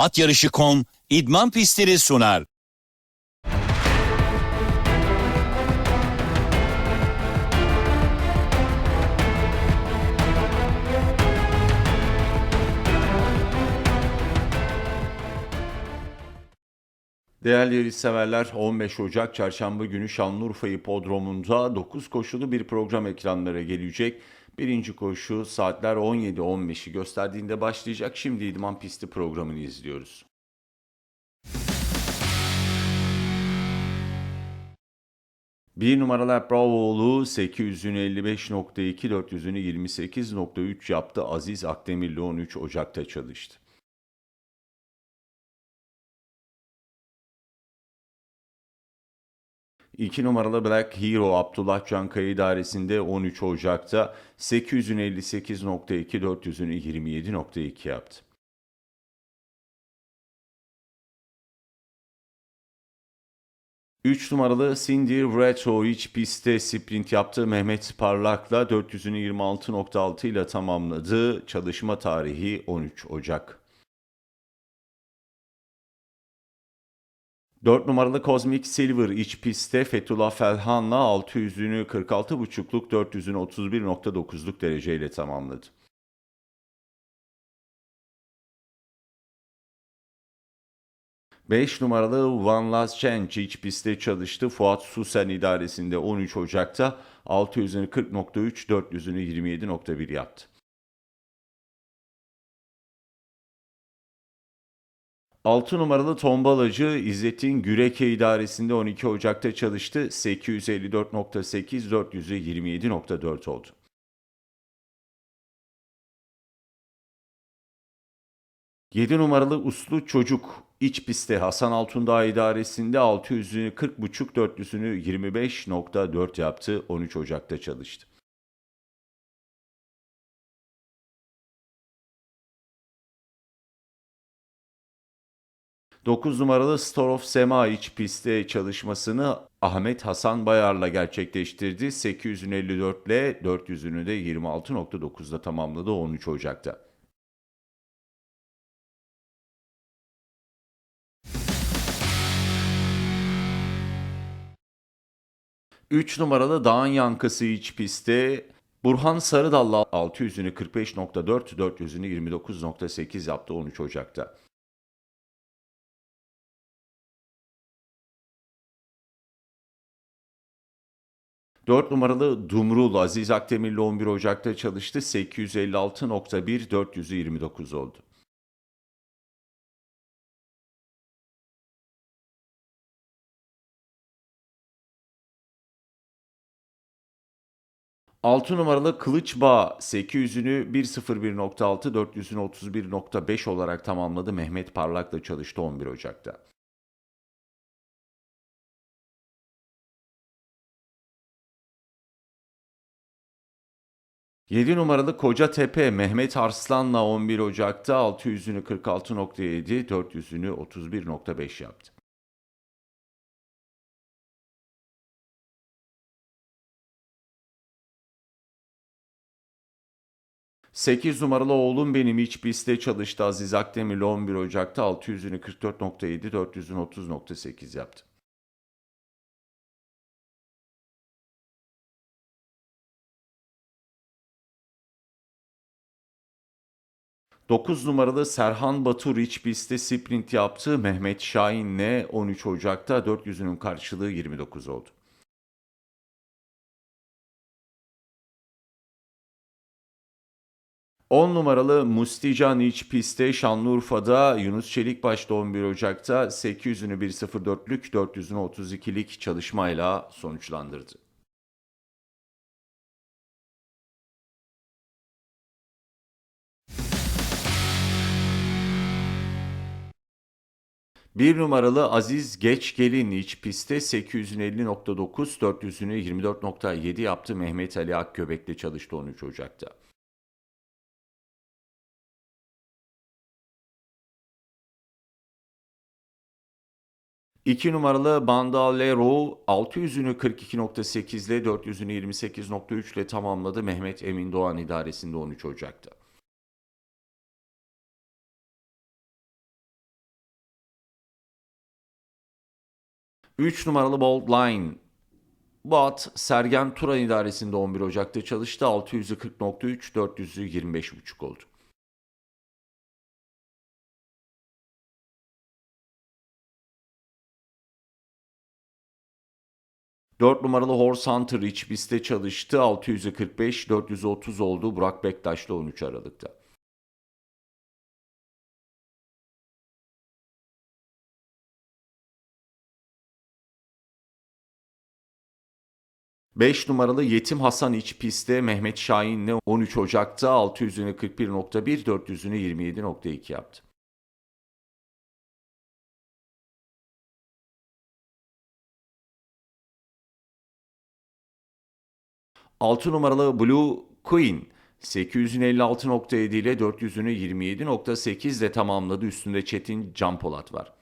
At Yarışı.com idman pistleri sunar. Değerli yarış severler 15 Ocak Çarşamba günü Şanlıurfa Hipodromu'nda 9 koşulu bir program ekranlara gelecek. Birinci koşu saatler 17-15'i gösterdiğinde başlayacak. Şimdi idman pisti programını izliyoruz. Bir numaralı Bravoğlu 800'ünü 55.2, 400'ünü 28.3 yaptı. Aziz Akdemirli 13 Ocak'ta çalıştı. 2 numaralı Black Hero Abdullah Cankaya idaresinde 13 Ocak'ta 800'ünü 58.2, 400'ünü 27.2 yaptı. Üç numaralı Cindy Retro iç pistte sprint yaptı. Mehmet Parlak'la 400'ünü 26.6 ile tamamladı. Çalışma tarihi 13 Ocak. 4 numaralı Cosmic Silver iç pistte Fethullah Felhan'la 600'ünü 46.5'luk 400'ünü 31.9'luk dereceyle tamamladı. Beş numaralı Last Chance iç pistte çalıştı. Fuat Susen idaresinde 13 Ocak'ta 600'ünü 40.3, 400'ünü 27.1 yaptı. 6 numaralı tombalacı İzzettin Güreke idaresinde 12 Ocak'ta çalıştı. 854.8, 400'ü 27.4 oldu. Yedi numaralı Uslu Çocuk iç pistte Hasan Altundağ idaresinde 600'ünü 40.5, 400'ünü 25.4 yaptı. 13 Ocak'ta çalıştı. 9 numaralı Store of Sema iç pistte çalışmasını Ahmet Hasan Bayar'la gerçekleştirdi. 854 ile 400'ünü de 26.9'da tamamladı 13 Ocak'ta. Üç numaralı Dağın Yankısı iç pistte Burhan Sarıdal'la 600'ünü 45.4, 400'ünü 29.8 yaptı 13 Ocak'ta. 4 numaralı Dumrul Aziz Akdemirli 11 Ocak'ta çalıştı. 856.1 400'ü 29 oldu. Altı numaralı Kılıçbağ 800'ünü 1.01.6 400'ünü 31.5 olarak tamamladı. Mehmet Parlak'la çalıştı 11 Ocak'ta. 7 numaralı Kocatepe Mehmet Arslan'la 11 Ocak'ta 600'ünü 46.7, 400'ünü 31.5 yaptı. Sekiz numaralı oğlum benim iç pistte çalıştı. Aziz Akdemir'le 11 Ocak'ta 600'ünü 44.7, 400'ünü 30.8 yaptı. 9 numaralı Serhan Batur iç pistte sprint yaptı. Mehmet Şahin'le 13 Ocak'ta 400'ünün karşılığı 29 oldu. On numaralı Mustican iç pistte Şanlıurfa'da Yunus Çelikbaş'ta 11 Ocak'ta 800'ünü 1.04'lük 400'ünü 32'lik çalışmayla sonuçlandırdı. Bir numaralı Aziz Geçgel'in iç pistte 850.9, 400'ünü 24.7 yaptı. Mehmet Ali Akgöbek'le çalıştı 13 Ocak'ta. İki numaralı Bandalero 600'ünü 42.8 ile 400'ünü 28.3 ile tamamladı. Mehmet Emin Doğan idaresinde 13 Ocak'ta. 3 numaralı Bold Line. Bu at Sergen Turan idaresinde 11 Ocak'ta çalıştı. 600'ü 40.3, 400'ü 25.5 oldu. Dört numaralı Horse Hunter iç pistte çalıştı. 600'ü 45, 430 oldu. Burak Bektaş'la 13 Aralık'ta. Beş numaralı Yetim Hasan iç pistte Mehmet Şahin'le 13 Ocak'ta 600'ünü 41.1, 400'ünü 27.2 yaptı. Altı numaralı Blue Queen 856.7 ile 400'ünü 27.8 ile tamamladı. Üstünde Çetin Can Polat var.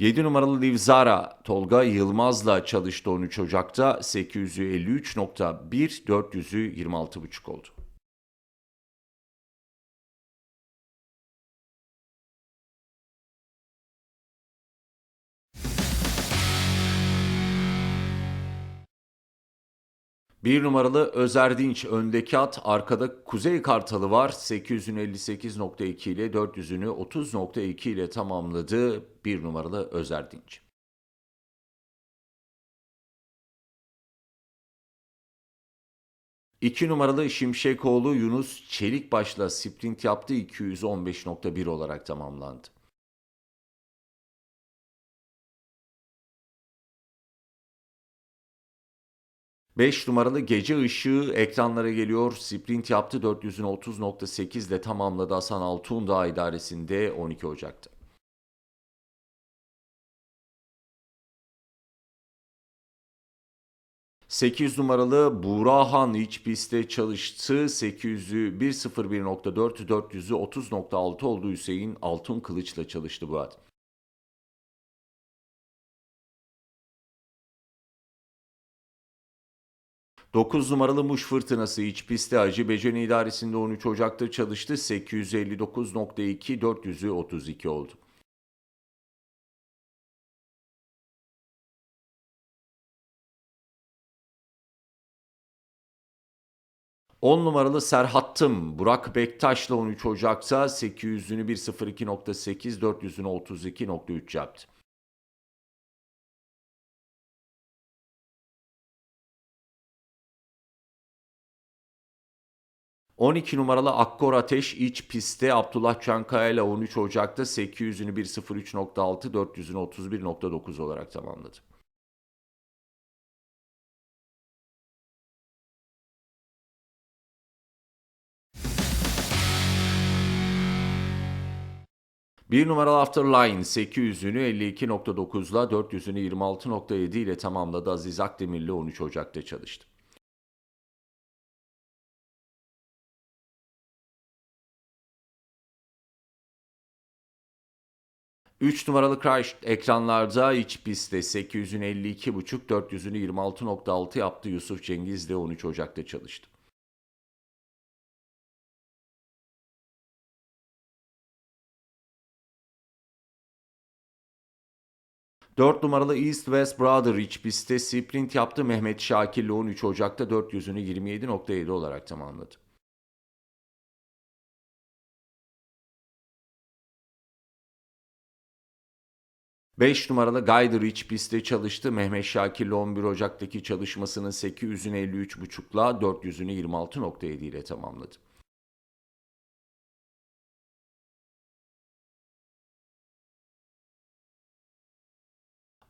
Yedi numaralı Livzara Tolga Yılmaz'la çalıştı 13 Ocak'ta 853.1 400'ü 26.5 oldu. Bir numaralı Özer Dinç öndeki at arkada Kuzey Kartalı var 858.2 ile 400'ünü 30.2 ile tamamladı bir numaralı Özer Dinç. İki numaralı Şimşekoğlu Yunus Çelikbaş'la sprint yaptı 215.1 olarak tamamlandı. 5 numaralı Gece Işığı ekranlara geliyor. Sprint yaptı 400'ün 30.8 ile tamamladı Hasan Altundağ idaresinde 12 Ocak'ta. Sekiz numaralı Burahan iç pistte çalıştı. 800'ü 1.01.4, 400'ü 30.6 oldu Hüseyin Altun Kılıç'la çalıştı bu at. 9 numaralı Muş Fırtınası iç pistte Hacı Beceni idaresinde 13 Ocak'ta çalıştı. 859.2 400'ü 32 oldu. On numaralı Serhattım Burak Bektaş'la 13 Ocak'ta 800'ünü 1.02.8 400'ünü 32.3 yaptı. 12 numaralı Akkor Ateş iç pistte Abdullah Çankaya ile 13 Ocak'ta 800'ünü 1.03.6, 400'ünü 31.9 olarak tamamladı. Bir numaralı Afterline 800'ünü 52.9'la 400'ünü 26.7 ile tamamladı. Aziz Akdemir'le 13 Ocak'ta çalıştı. Üç numaralı Crash ekranlarda iç pistte 852.5 400'ünü 26.6 yaptı. Yusuf Cengiz de 13 Ocak'ta çalıştı. Dört numaralı East West Brother iç pistte sprint yaptı. Mehmet Şakir ile 13 Ocak'ta 400'ünü 27.7 olarak tamamladı. 5 numaralı Gayder iç pistte çalıştı. Mehmet Şakir'le 11 Ocak'taki çalışmasının 800'ünü 53.5'la 400'ünü 26.7 ile tamamladı.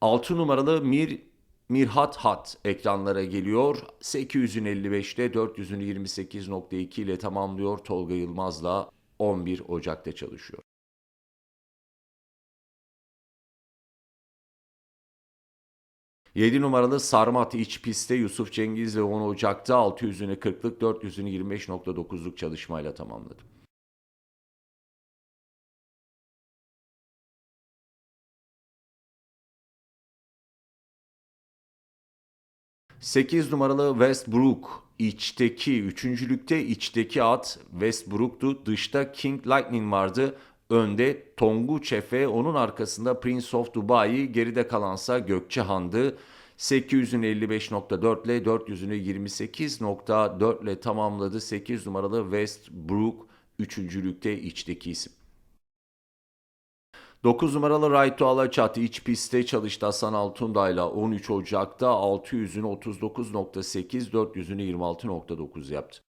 Altı numaralı Mir Mirhat Hat ekranlara geliyor. 800'ün 55'te 400'ünü 28.2 ile tamamlıyor. Tolga Yılmaz'la 11 Ocak'ta çalışıyor. 7 numaralı Sarmat iç pistte Yusuf Cengiz ve 10 Ocak'ta 600'ünü 40'lık 400'ünü 25.9'luk çalışmayla tamamladı. 8 numaralı Westbrook içteki üçüncülükte içteki at Westbrook'tu. Dışta King Lightning vardı. Önde Tonguç Efe, onun arkasında Prince of Dubai, geride kalansa Gökçehan'dı. 855.4 ile 400'ünü 28.4 ile tamamladı. 8 numaralı Westbrook üçüncülükte içteki isim. 9 numaralı Right to Alaçatı iç pistte çalıştı Hasan Altunday'la 13 Ocak'ta 600'ünü 39.8, 400'ünü 26.9 yaptı.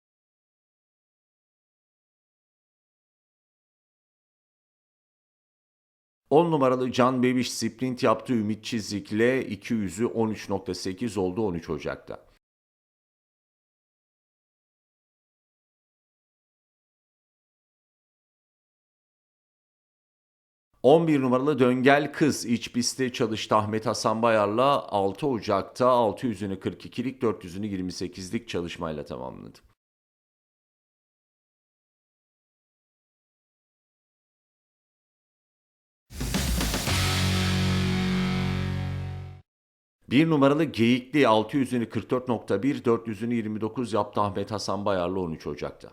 On numaralı Can Bebiş sprint yaptı Ümit Çizik'le 200'ü 13.8 oldu 13 Ocak'ta. 11 numaralı Döngel Kız iç pistte çalıştı Ahmet Hasan Bayar'la 6 Ocak'ta 600'ünü 42'lik 400'ünü 28'lik çalışmayla tamamladı. Bir numaralı Geyikli 600'ünü 44.1, 400'ünü 29 yaptı Ahmet Hasan Bayar'la 13 Ocak'ta.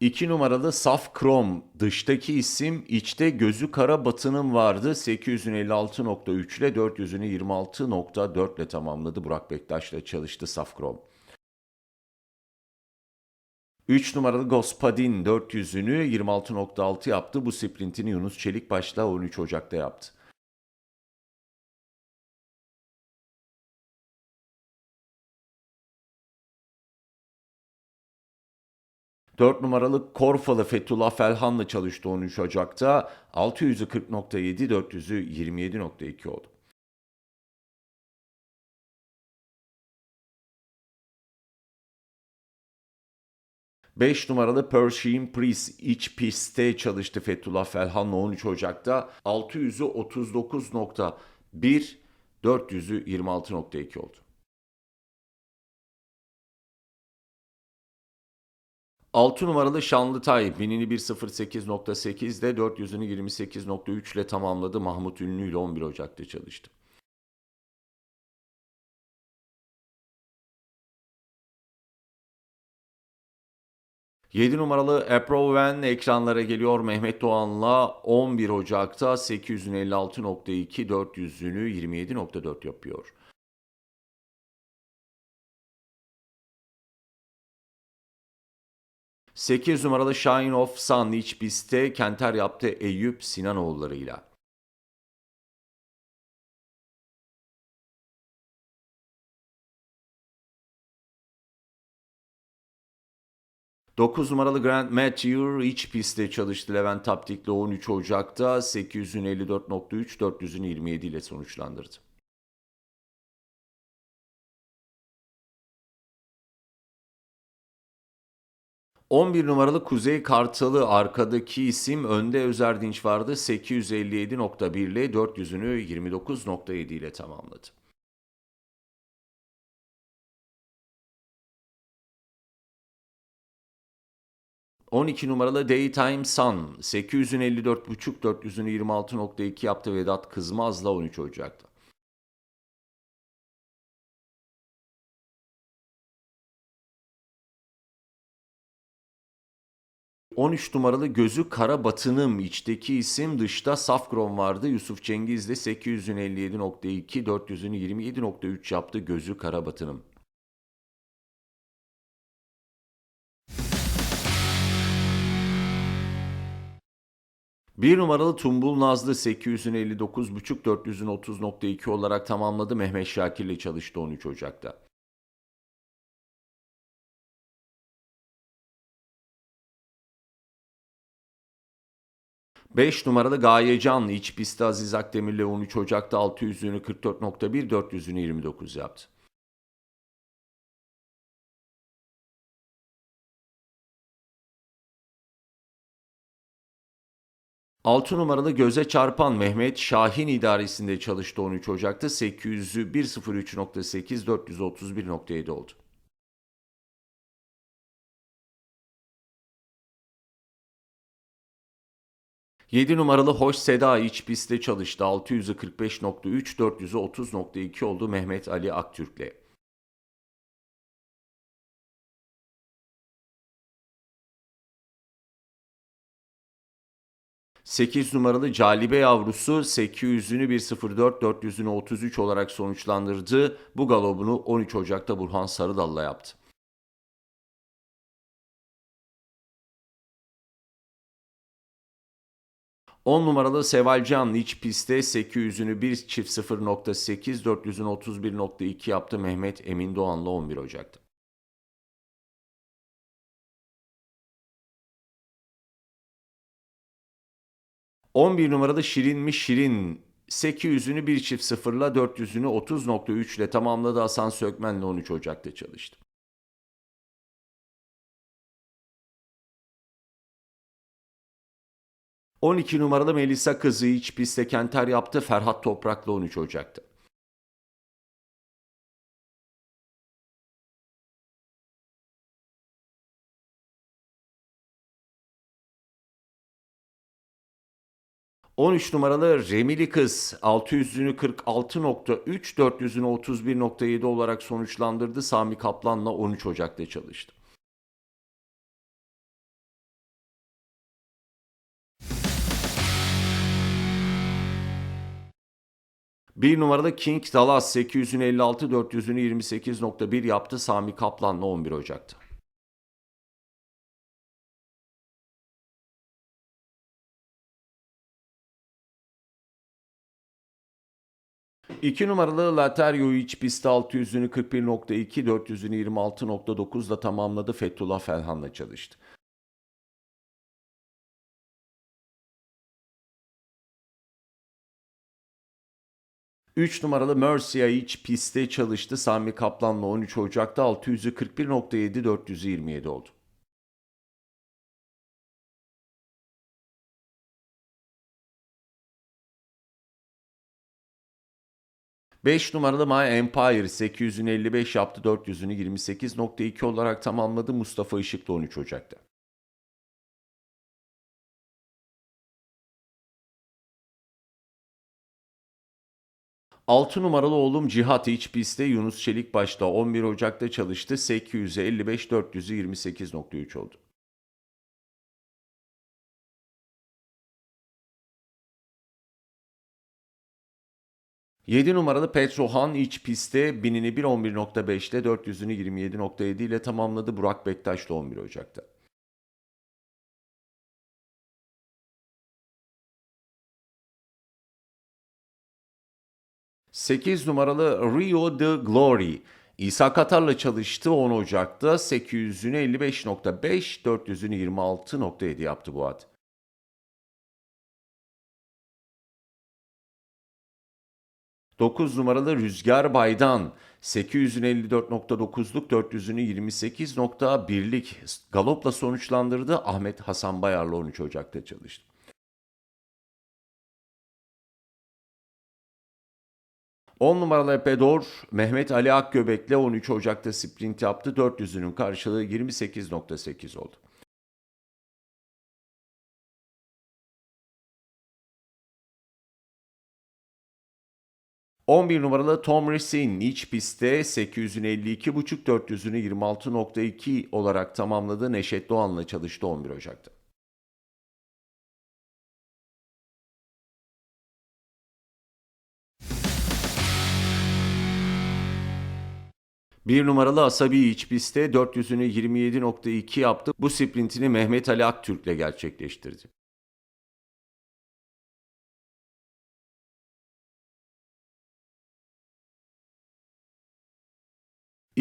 İki numaralı Saf Krom. Dıştaki isim içte gözü kara batının vardı. 856.3 ile 400'ünü 26.4 ile tamamladı. Burak Bektaş'la çalıştı Saf Krom. 3 numaralı Gospadin 400'ünü 26.6 yaptı. Bu sprintini Yunus Çelikbaş'la 13 Ocak'ta yaptı. Dört numaralı Korfalı Fethullah Felhan'la çalıştı 13 Ocak'ta. 600'ü 40.7, 400'ü 27.2 oldu. Beş numaralı Pershing Priest iç pistte çalıştı Fethullah Felhan'la 13 Ocak'ta. 600'ü 39.1, 400'ü 26.2 oldu. 6 numaralı Şanlıtay 1000'ini 1.08.8'de 400'ünü 28.3 ile tamamladı. Mahmut Ünlü ile 11 Ocak'ta çalıştı. Yedi numaralı Aproven ekranlara geliyor Mehmet Doğan'la 11 Ocak'ta 856.2 400'ünü 27.4 yapıyor. 8 numaralı Shine of Sun pistte Kenter yaptı Eyüp Sinanoğulları'yla. Dokuz numaralı Grand Mathieu iç pistte çalıştı Levent Taptik'le 13 Ocak'ta 854.3 400'ünü 27 ile sonuçlandırdı. 11 numaralı Kuzey Kartalı arkadaki isim önde Özerdinç vardı. 857.1 ile 400'ünü 29.7 ile tamamladı. ...12 numaralı Daytime Sun... ...854.5 400'ünü 26.2 yaptı Vedat Kızmaz'la 13 Ocak'ta. 13 numaralı gözü kara batınım içteki isim dışta Safkron vardı. Yusuf Cengiz de 857.2 400'ünü 27.3 yaptı gözü kara batınım. Bir numaralı Tumbul Nazlı 859.5 400'ün 30.2 olarak tamamladı. Mehmet Şakir ile çalıştı 13 Ocak'ta. 5 numaralı Gaye Can iç pistte Aziz Akdemir'le 13 Ocak'ta 600'ünü 44.1, 400'ünü 29 yaptı. 6 numaralı göze çarpan Mehmet Şahin idaresinde çalıştı 13 Ocak'ta 800'ü 103.8 oldu. Yedi numaralı Hoş Seda iç pistte çalıştı. 645.3, 430.2 oldu Mehmet Ali Aktürk'le. 8 numaralı Calibe yavrusu 800'ünü 1.04, 400'ünü 33 olarak sonuçlandırdı. Bu galobunu 13 Ocak'ta Burhan Sarıdal'la yaptı. On numaralı Seval Can iç pistte 800'ünü 1 çift 0.8, 400'ünü 31.2 yaptı Mehmet Emin Doğan'la 11 Ocak'ta. On bir numaralı Şirin Şirin 800'ünü 1 çift 0'la 400'ünü 30.3 ile tamamladı Hasan Sökmen'le 13 Ocak'ta çalıştı. ...12 numaralı Melisa Kızı iç pistte kenter yaptı. Ferhat Toprak'la 13 Ocak'ta. ...13 numaralı Remili Kız 600'ünü 46.3, 400'ünü 31.7 olarak sonuçlandırdı. Sami Kaplan'la 13 Ocak'ta çalıştı. Bir numaralı King Dallas 800'ünü 56, 400'ünü 28.1 yaptı. Sami Kaplan'la 11 Ocak'ta. İki numaralı Laterio iç pistte 600'ünü 41.2, 400'ünü 26.9'la tamamladı. Fethullah Felhan'la çalıştı. Üç numaralı Mercia iç pistte çalıştı. Sami Kaplan'la 13 Ocak'ta 600'ü 41.7, 400'ü 27 oldu. Beş numaralı My Empire 800'ünü 55 yaptı 400'ünü 28.2 olarak tamamladı Mustafa Işık'la 13 Ocak'ta. Altı numaralı oğlum Cihat iç pistte Yunus Çelik başta 11 Ocak'ta çalıştı. 800'e 55, 400'ü 28.3 oldu. Yedi numaralı Petrohan iç pistte binini 1.11.5'te 400'ünü 27.7 ile tamamladı. Burak Bektaş'la 11 Ocak'ta. 8 numaralı Rio de Glory. İsa Katar'la çalıştı 10 Ocak'ta 800'ünü 55.5, 400'ünü 26.7 yaptı bu at. Dokuz numaralı Rüzgar Baydan 800'ünü 54.9'luk 400'ünü 28.1'lik galopla sonuçlandırdı. Ahmet Hasan Bayar'la 13 Ocak'ta çalıştı. 10 numaralı Epedor Mehmet Ali Akgöbek'le 13 Ocak'ta sprint yaptı. 400'ünün karşılığı 28.8 oldu. ...11 numaralı Tom Racine iç pistte 800'ünü 52.5, 400'ünü 26.2 olarak tamamladı. Neşet Doğan'la çalıştı 11 Ocak'ta. Bir numaralı Asabi iç pistte 400'ünü 27.2 yaptı. Bu sprintini Mehmet Ali Aktürk'le gerçekleştirdi.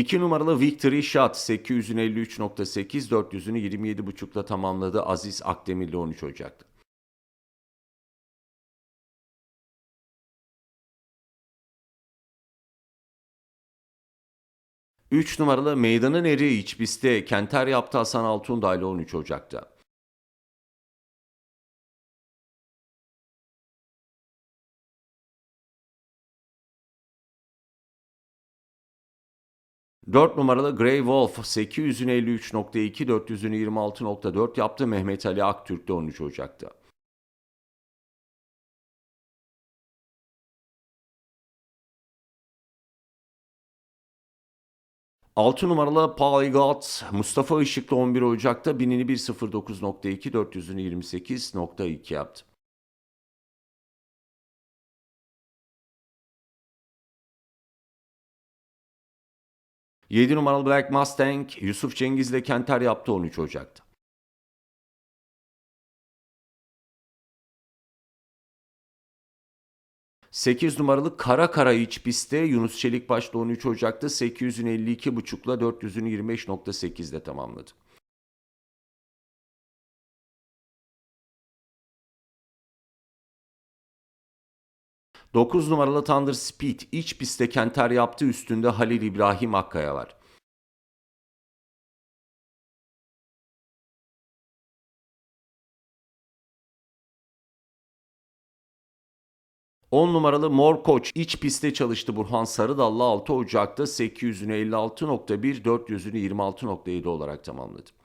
İki numaralı Victory Shot 800'ünü 53.8, 400'ünü 27.5'la tamamladı Aziz Akdemir'le 13 Ocak'ta. 3 numaralı Meydanın Eri iç pistte Kenter yaptı Hasan Altundağ ile 13 Ocak'ta. 4 numaralı Grey Wolf 853.2 400'ünü yaptı. Mehmet Ali Aktürk de 13 Ocak'ta. Altı numaralı Polygot Mustafa Işıklı 11 Ocak'ta binini 109.2 yaptı. Yedi numaralı Black Mustang Yusuf Cengiz'le Kenter yaptı 13 Ocak'ta. Sekiz numaralı Kara Kara iç pistte Yunus Çelik başta 13 Ocak'ta 852.5'la 400'ünü 25.8'de tamamladı. 9 numaralı Thunder Speed iç pistte Kenter yaptı üstünde Halil İbrahim Akkaya var. On numaralı Mor Koç iç pistte çalıştı Burhan Sarıdallı 6 Ocak'ta 800'ünü 56.1 400'ünü 26.7 olarak tamamladı.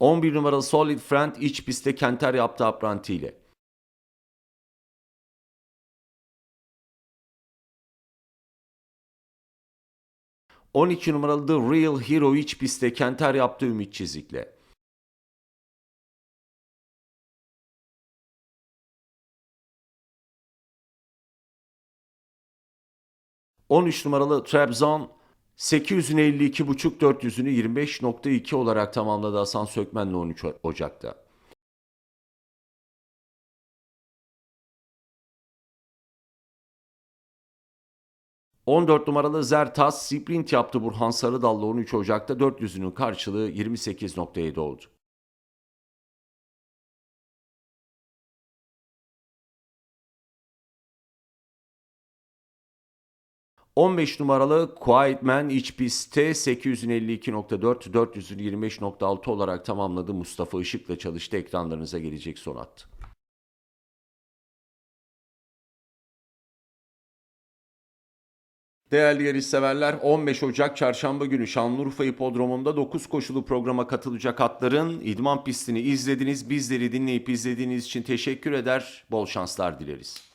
11 numaralı Solid Friend iç pistte Kenter yaptı apranti ile. ...12 numaralı The Real Hero iç pistte Kenter yaptı Ümit Çizik'le. ...13 numaralı Trabzon... ...800'ünü 52.5 400'ünü 25.2 olarak tamamladı Hasan Sökmen'le 13 Ocak'ta. ...14 numaralı Zertas sprint yaptı Burhan Sarıdal'la 13 Ocak'ta 400'ünün karşılığı 28.7 oldu. ...15 numaralı Quiet Man iç pistte 852.4, 400'ünü 25.6 olarak tamamladı. Mustafa Işık'la çalıştı. Ekranlarınıza gelecek son attı. Değerli yarışseverler 15 Ocak Çarşamba günü Şanlıurfa Hipodromu'nda 9 koşulu programa katılacak atların idman pistini izlediniz. Bizleri dinleyip izlediğiniz için teşekkür eder. Bol şanslar dileriz.